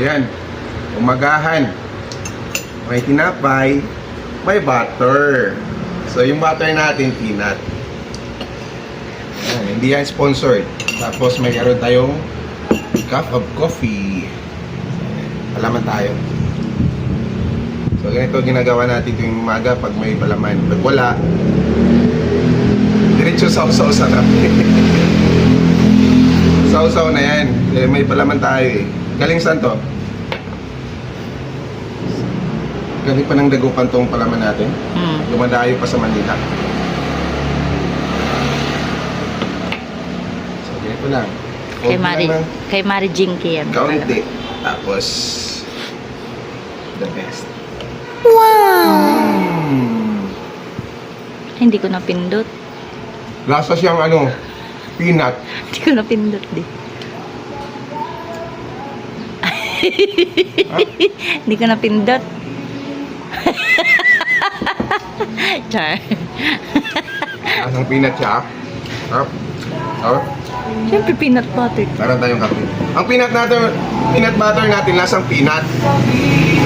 yan. Umagahan. May tinapay. May butter. So, yung butter natin, peanut. Ayan, hindi yan sponsored. Tapos, may karoon tayong cup of coffee. Palaman tayo. So, ganito ginagawa natin tuwing umaga pag may palaman. Pag wala, diretso sa usaw sa Sausaw na yan. Eh, may palaman tayo eh. Galing saan to? Galing pa ng dagupan tong palaman natin. Hmm. Lumadayo pa sa Manila. So, ganito lang. Kay Huwag Mari, lang ng kay Mari Jinky yan. Kaunti. Tapos, the best. Mm. Hindi ko napindot. Lasa siyang ano, peanut. Hindi ko napindot di. Hindi ko napindot. Char. Lasang peanut siya. Sarap. Sarap. Siyempre peanut butter. Meron tayong kape. Ang peanut natin, peanut butter natin, lasang peanut.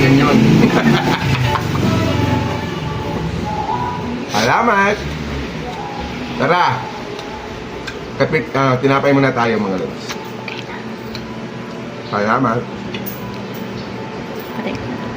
Yan yun. Salamat! Tara! Kapit, ah, tinapay muna tayo mga lods. Salamat! Thank you.